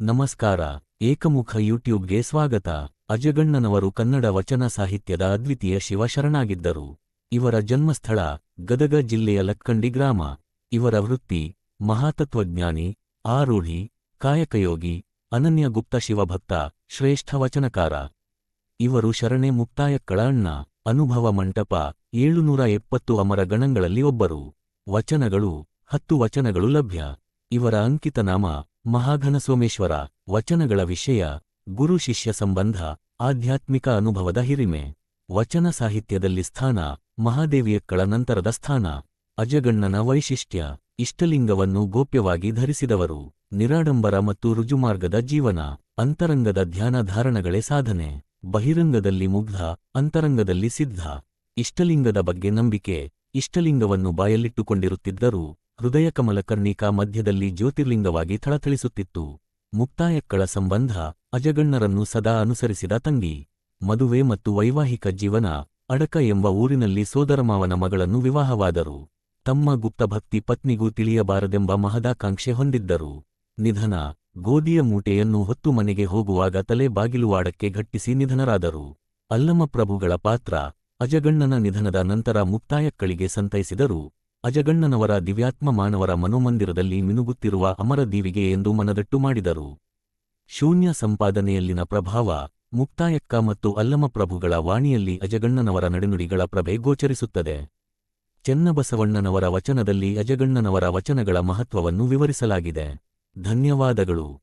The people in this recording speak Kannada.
ನಮಸ್ಕಾರ, ಏಕಮುಖ ಯೂಟ್ಯೂಬ್ಗೆ ಸ್ವಾಗತ. ಅಜಗಣ್ಣನವರು ಕನ್ನಡ ವಚನ ಸಾಹಿತ್ಯದ ಅದ್ವಿತೀಯ ಶಿವಶರಣಾಗಿದ್ದರು. ಇವರ ಜನ್ಮಸ್ಥಳ ಗದಗ ಜಿಲ್ಲೆಯ ಲಕ್ಕಂಡಿ ಗ್ರಾಮ. ಇವರ ವೃತ್ತಿ, ಮಹಾತತ್ವಜ್ಞಾನಿ, ಆರೂಢಿ, ಕಾಯಕಯೋಗಿ ಅನನ್ಯ ಗುಪ್ತ ಶಿವಭಕ್ತ, ಶ್ರೇಷ್ಠ ವಚನಕಾರ. ಇವರು ಶರಣೆ ಮುಕ್ತಾಯಕ್ಕಳ ಅಣ್ಣ. ಅನುಭವ ಮಂಟಪ, ಏಳುನೂರ ಎಪ್ಪತ್ತು ಅಮರ ಗಣಗಳಲ್ಲಿ ಒಬ್ಬರು. ವಚನಗಳು, ಹತ್ತು ವಚನಗಳು ಲಭ್ಯ. ಇವರ ಅಂಕಿತನಾಮ ಮಹಾಘನ ಸೋಮೇಶ್ವರ ವಚನಗಳ ವಿಷಯ, ಗುರು ಶಿಷ್ಯ ಸಂಬಂಧ, ಆಧ್ಯಾತ್ಮಿಕ ಅನುಭವದ ಹಿರಿಮೆ. ವಚನ ಸಾಹಿತ್ಯದಲ್ಲಿ ಸ್ಥಾನ, ಮಹಾದೇವಿಯಕ್ಕಳ ನಂತರದ ಸ್ಥಾನ. ಅಜಗಣ್ಣನ ವೈಶಿಷ್ಟ್ಯ, ಇಷ್ಟಲಿಂಗವನ್ನು ಗೋಪ್ಯವಾಗಿ ಧರಿಸಿದವರು. ನಿರಾಡಂಬರ ಮತ್ತು ರುಜುಮಾರ್ಗದ ಜೀವನ, ಅಂತರಂಗದ ಧ್ಯಾನ ಧಾರಣಗಳೇ ಸಾಧನೆ. ಬಹಿರಂಗದಲ್ಲಿ ಮುಗ್ಧ, ಅಂತರಂಗದಲ್ಲಿ ಸಿದ್ಧ. ಇಷ್ಟಲಿಂಗದ ಬಗ್ಗೆ ನಂಬಿಕೆ, ಇಷ್ಟಲಿಂಗವನ್ನು ಬಾಯಲ್ಲಿಟ್ಟುಕೊಂಡಿರುತ್ತಿದ್ದರೂ. ಹೃದಯ ಕಮಲಕರ್ಣಿಕಾ ಮಧ್ಯದಲ್ಲಿ ಜ್ಯೋತಿರ್ಲಿಂಗವಾಗಿ ಥಳಥಳಿಸುತ್ತಿತ್ತು. ಮುಕ್ತಾಯಕ್ಕಳ ಸಂಬಂಧ ಅಜಗಣ್ಣರನ್ನು ಸದಾ ಅನುಸರಿಸಿದ ತಂಗಿ. ಮದುವೆ ಮತ್ತು ವೈವಾಹಿಕ ಜೀವನ, ಅಡಕ ಎಂಬ ಊರಿನಲ್ಲಿ ಸೋದರಮಾವನ ಮಗಳನ್ನು ವಿವಾಹವಾದರು. ತಮ್ಮ ಗುಪ್ತಭಕ್ತಿ ಪತ್ನಿಗೂ ತಿಳಿಯಬಾರದೆಂಬ ಮಹದಾಕಾಂಕ್ಷೆ ಹೊಂದಿದ್ದರು. ನಿಧನ, ಗೋಧಿಯ ಮೂಟೆಯನ್ನು ಹೊತ್ತು ಮನೆಗೆ ಹೋಗುವಾಗ ತಲೆ ಬಾಗಿಲುವಾಡಕ್ಕೆ ಘಟ್ಟಿಸಿ ನಿಧನರಾದರು. ಅಲ್ಲಮಪ್ರಭುಗಳ ಪಾತ್ರ, ಅಜಗಣ್ಣನ ನಿಧನದ ನಂತರ ಮುಕ್ತಾಯಕ್ಕಳಿಗೆ ಸಂತೈಸಿದರು. ಅಜಗಣ್ಣನವರ ದಿವ್ಯಾತ್ಮ ಮಾನವರ ಮನೋಮಂದಿರದಲ್ಲಿ ಮಿನುಗುತ್ತಿರುವ ಅಮರ ದೀವಿಗೆ ಎಂದು ಮನದಟ್ಟು ಮಾಡಿದರು. ಶೂನ್ಯ ಸಂಪಾದನೆಯಲ್ಲಿನ ಪ್ರಭಾವ, ಮುಕ್ತಾಯಕ್ಕ ಮತ್ತು ಅಲ್ಲಮಪ್ರಭುಗಳ ವಾಣಿಯಲ್ಲಿ ಅಜಗಣ್ಣನವರ ನಡೆನುಡಿಗಳ ಪ್ರಭೆ ಗೋಚರಿಸುತ್ತದೆ. ಚೆನ್ನಬಸವಣ್ಣನವರ ವಚನದಲ್ಲಿ ಅಜಗಣ್ಣನವರ ವಚನಗಳ ಮಹತ್ವವನ್ನು ವಿವರಿಸಲಾಗಿದೆ. ಧನ್ಯವಾದಗಳು.